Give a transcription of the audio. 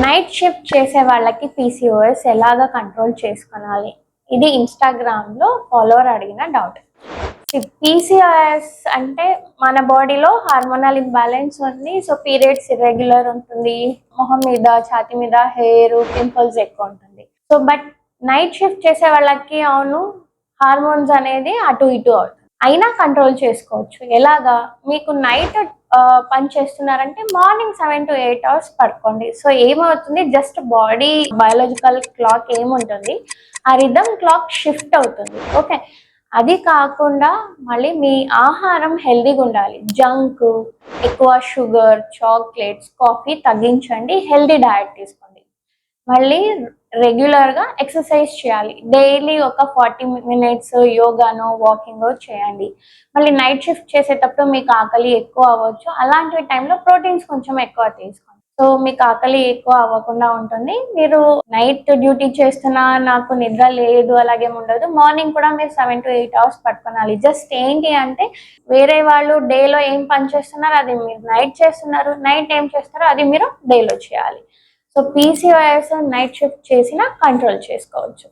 Night shift చేసే వాళ్ళకి PCOS ఎలాగ కంట్రోల్ చేసుకోవాలి? ఇది ఇన్స్టాగ్రామ్లో ఫాలోవర్ అడిగిన డౌట్ పీసీఓఎస్ అంటే మన బాడీలో హార్మోనల్ ఇంబ్యాలెన్స్ ఉంది సో పీరియడ్స్ ఇర్రెగ్యులర్ ఉంటుంది మొహం మీద ఛాతి మీద హెయిర్ పింపుల్స్ ఎక్కువ ఉంటుంది. సో బట్ నైట్ షిఫ్ట్ చేసే వాళ్ళకి అవును హార్మోన్స్ అనేది అటు ఇటు అవుతుంది. అయినా కంట్రోల్ చేసుకోవచ్చు. ఎలాగా? మీకు నైట్ పని చేస్తున్నారంటే morning seven to eight hours పడుకోండి. సో ఏమవుతుంది? జస్ట్ బాడీ బయాలజికల్ క్లాక్ ఏముంటుంది? ఆ రిథమ్ క్లాక్ షిఫ్ట్ అవుతుంది. ఓకే అది కాకుండా మళ్ళీ మీ ఆహారం హెల్దీగా ఉండాలి. జంక్ ఎక్కువ షుగర్ చాక్లెట్స్ కాఫీ తగ్గించండి. హెల్దీ డయట్ తీసుకోండి. మళ్ళీ రెగ్యులర్గా ఎక్సర్సైజ్ చేయాలి. డైలీ ఒక ఫార్టీ మినిట్స్ యోగానో వాకింగ్ చేయండి. మళ్ళీ నైట్ షిఫ్ట్ చేసేటప్పుడు మీకు ఆకలి ఎక్కువ అవ్వచ్చు. అలాంటి టైంలో ప్రోటీన్స్ కొంచెం ఎక్కువ తీసుకోండి. సో మీకు ఆకలి ఎక్కువ అవ్వకుండా ఉంటుంది. మీరు నైట్ డ్యూటీ చేస్తున్నా నాకు నిద్ర లేదు అలాగే ఉండదు. మార్నింగ్ కూడా మీరు సెవెన్ టు ఎయిట్ అవర్స్ పట్టుకోనాలి జస్ట్ ఏంటి అంటే వేరే వాళ్ళు డేలో ఏం పని చేస్తున్నారు అది మీరు నైట్ చేస్తున్నారు నైట్ ఏం చేస్తారో అది మీరు డేలో చేయాలి. సో పీసీఓఎస్ నైట్ షిఫ్ట్ చేసినా కంట్రోల్ చేసుకోవచ్చు.